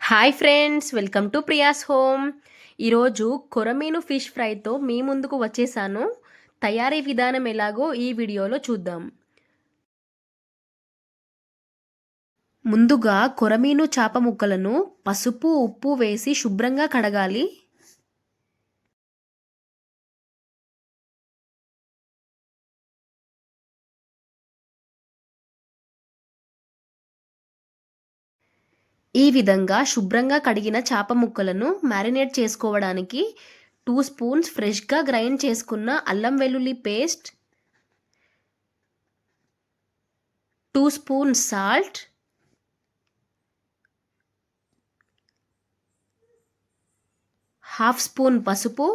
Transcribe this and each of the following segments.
Hi friends welcome to Priya's home. ఈరోజు కొరమీను fish ఫ్రైతో మీ ముందుకు వచ్చేసాను. తయారీ విధానం ఎలాగో ఈ వీడియోలో చూద్దాం. ముందుగా కొరమీను చేప ముక్కలను పసుపు ఉప్పు వేసి శుభ్రంగా కడగాలి. ఈ విధంగా శుభ్రంగా కడిగిన చేప ముక్కలను మ్యారినేట్ చేసుకోవడానికి టూ స్పూన్స్ ఫ్రెష్గా గ్రైండ్ చేసుకున్న అల్లం వెల్లుల్లి paste two spoons salt half spoon పసుపు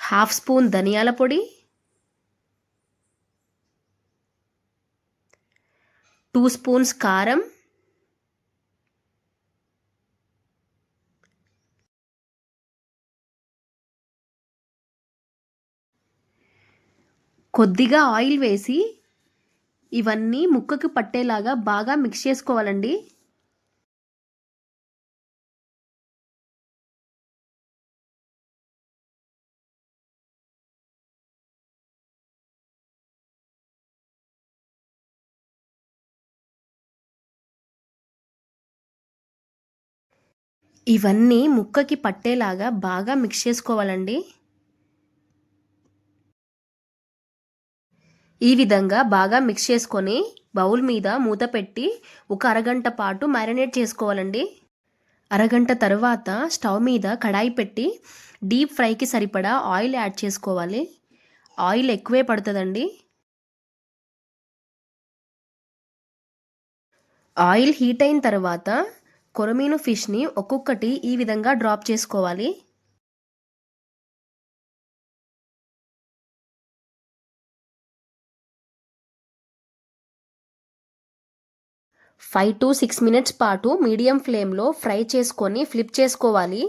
హాఫ్ స్పూన్ ధనియాల పొడి స్పూన్స్ కారం. కొద్దిగా ఆయిల్ వేసి ఇవన్నీ ముక్కకు పట్టేలాగా బాగా మిక్స్ చేసుకోవాలండి. ఇవన్నీ ముక్కకి పట్టేలాగా బాగా మిక్స్ చేసుకోవాలండి. ఈ విధంగా బాగా మిక్స్ చేసుకొని బౌల్ మీద మూత పెట్టి ఒక అరగంట పాటు మ్యారినేట్ చేసుకోవాలండి. అరగంట తర్వాత స్టవ్ మీద కడాయి పెట్టి డీప్ ఫ్రైకి సరిపడా ఆయిల్ యాడ్ చేసుకోవాలి. ఆయిల్ ఎక్కువే పడుతుందండి. ఆయిల్ హీట్ అయిన తర్వాత కొరమీను ఫిష్ని ఒక్కొక్కటి ఈ విధంగా డ్రాప్ చేసుకోవాలి. ఫైవ్ టు సిక్స్ మినిట్స్ పాటు మీడియం ఫ్లేమ్లో ఫ్రై చేసుకొని ఫ్లిప్ చేసుకోవాలి.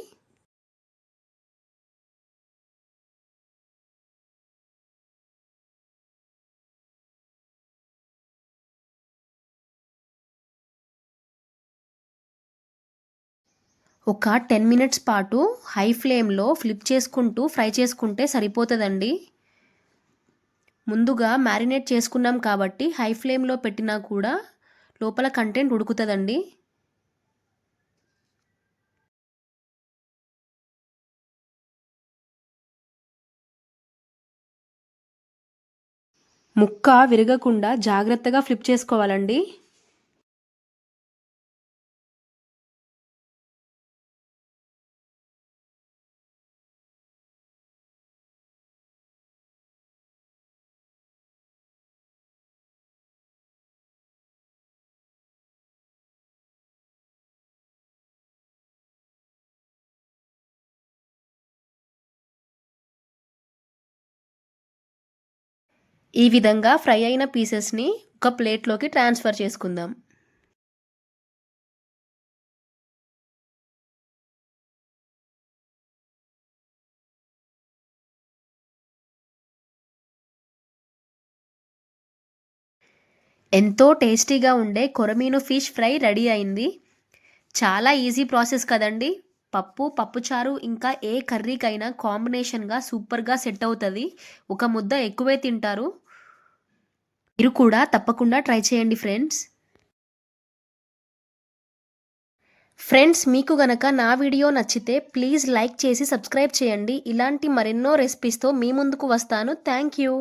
ఒక టెన్ మినిట్స్ పాటు హై ఫ్లేమ్లో ఫ్లిప్ చేసుకుంటూ ఫ్రై చేసుకుంటే సరిపోతుందండి. ముందుగా మ్యారినేట్ చేసుకున్నాం కాబట్టి హై ఫ్లేమ్లో పెట్టినా కూడా లోపల కంటెంట్ ఉడుకుతుందండి. ముక్క విరగకుండా జాగ్రత్తగా ఫ్లిప్ చేసుకోవాలండి. ఈ విధంగా ఫ్రై అయిన పీసెస్ని ఒక ప్లేట్లోకి ట్రాన్స్ఫర్ చేసుకుందాం. ఎంతో టేస్టీగా ఉండే కొరమీను ఫిష్ ఫ్రై రెడీ అయింది. చాలా ఈజీ ప్రాసెస్ కదండి. పప్పు పప్పుచారు ఇంకా ఏ కర్రీకైనా కాంబినేషన్గా సూపర్గా సెట్ అవుతుంది. ఒక ముద్ద ఎక్కువే తింటారు. మీరు కూడా తప్పకుండా ట్రై చేయండి ఫ్రెండ్స్. ఫ్రెండ్స్ మీకు గనక నా వీడియో నచ్చితే ప్లీజ్ లైక్ చేసి సబ్స్క్రైబ్ చేయండి. ఇలాంటి మరెన్నో రెసిపీస్తో మీ ముందుకు వస్తాను. Thank you.